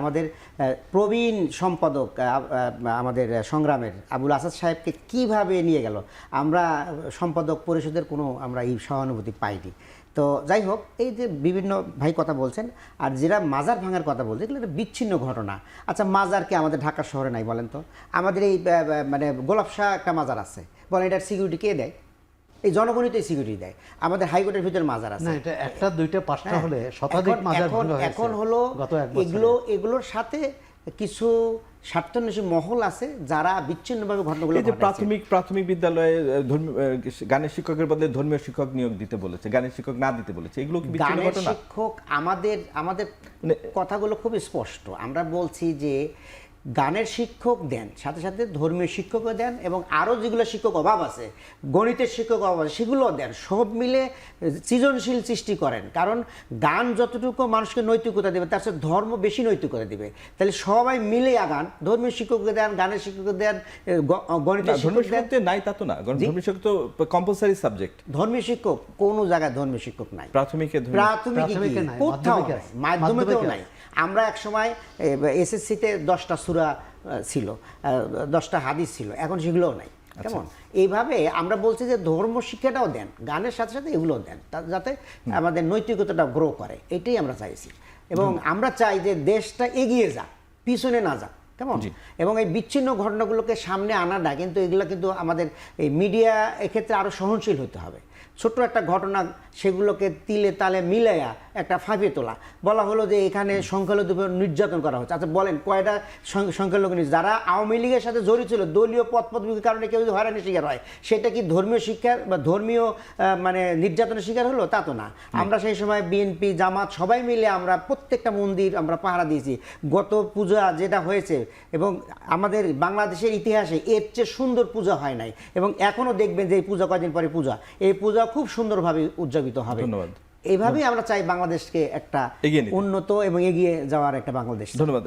আমাদের প্রবীণ সম্পাদক আমাদের সংগ্রামের আবুল আসাদ সাহেবকে কীভাবে নিয়ে গেল? আমরা সম্পাদক পরিষদের কোনো আমরা এই সহানুভূতি পাইনি। তো যাই হোক, এই যে বিভিন্ন ভাই কথা বলছেন, আর যেটা মাজার ভাঙার কথা বলছে, এগুলো একটা বিচ্ছিন্ন ঘটনা। আচ্ছা মাজার কি আমাদের ঢাকা শহরে নাই বলেন তো? আমাদের এই মানে গোলাপশাহ একটা মাজার আছে। বলেন, এটার সিকিউরিটি কে দেয়? এই জনগণই তো সিকিউরিটি দেয়। আমাদের হাইকোর্টের ভিতরে মাজার আছে। এটা একটা দুইটা পাঁচটা হ্যাঁ। হলে শতাধিক মাজার এখন এখন হলো। এগুলো এগুলোর সাথে কিছু স্বার্থন্বেষী মহল আছে যারা বিচ্ছিন্নভাবে ঘটনাগুলো এই যে প্রাথমিক প্রাথমিক বিদ্যালয়ে ধর্মীয় গানের শিক্ষকের বদলে ধর্মীয় শিক্ষক নিয়োগ দিতে বলেছে গানের শিক্ষক না দিতে বলেছে। এগুলো কি বিচ্ছিন্ন গানের ঘটনা? শিক্ষক আমাদের আমাদের মানে- কথাগুলো খুব স্পষ্ট। আমরা বলছি যে গানের শিক্ষক দেন সাথে সাথে ধর্মীয় শিক্ষকও দেন এবং আরও যেগুলো শিক্ষক অভাব আছে গণিতের শিক্ষক অভাব আছে সেগুলোও দেন। সব মিলে সৃজনশীল সৃষ্টি করেন। কারণ গান যতটুকু মানুষকে নৈতিকতা দেবে তার সাথে ধর্ম বেশি নৈতিকতা দেবে। তাহলে সবাই মিলে আগান ধর্মীয় শিক্ষককে দেন গানের শিক্ষককে দেন গণিতের শিক্ষক দেন। নাই তা তো না। ধর্মীয় শিক্ষক তো কম্পালসারি সাবজেক্ট ধর্মীয় শিক্ষক কোনো জায়গায় ধর্মীয় শিক্ষক নাই। প্রাথমিকে প্রাথমিক প্রাথমিকে নাই, কোথাও। মাধ্যমিকেও মাধ্যমিকে নাই। আমরা এক সময় এসএসসিতে দশটা সুরা ছিল দশটা হাদিস ছিল এখন সেগুলোও নাই। আচ্ছা। কেমন? এইভাবে আমরা বলছি যে ধর্ম শিক্ষাটাও দেন গানের সাথে সাথে এগুলোও দেন যাতে আমাদের নৈতিকতাটা গ্রো করে এটাই আমরা চাইছি। এবং আমরা চাই যে দেশটা এগিয়ে যাক পিছনে না যাক। কেমন? এবং এই বিচ্ছিন্ন ঘটনাগুলোকে সামনে আনাটা কিন্তু এগুলো কিন্তু আমাদের এই মিডিয়া এক্ষেত্রে আরও সহনশীল হতে হবে। ছোট্ট একটা ঘটনা সেগুলোকে তিলে তালে মিলাইয়া একটা ফাঁপিয়ে তোলা। বলা হলো যে এখানে সংখ্যালঘু নির্যাতন করা হচ্ছে। আচ্ছা বলেন কয়টা সংখ্যালঘু নির্যাতন? যারা আওয়ামী লীগের সাথে জড়িত ছিল দলীয় পথ পদবির কারণে কেউ যদি হয়রানির শিকার হয় সেটা কি ধর্মীয় শিক্ষার বা ধর্মীয় মানে নির্যাতনের শিকার হলো? তা তো না। আমরা সেই সময় বিএনপি জামাত সবাই মিলে আমরা প্রত্যেকটা মন্দির আমরা পাহারা দিয়েছি। গত পূজা যেটা হয়েছে এবং আমাদের বাংলাদেশের ইতিহাসে এর চেয়ে সুন্দর পূজা হয় নাই। এবং এখনও দেখবেন যে এই পূজা কয়দিন পরে পূজা। এই পূজা খুব সুন্দরভাবে উদযাপিত হবে। ধন্যবাদ। এইভাবেই আমরা চাই বাংলাদেশকে একটা উন্নত এবং এগিয়ে যাওয়ার একটা বাংলাদেশ। ধন্যবাদ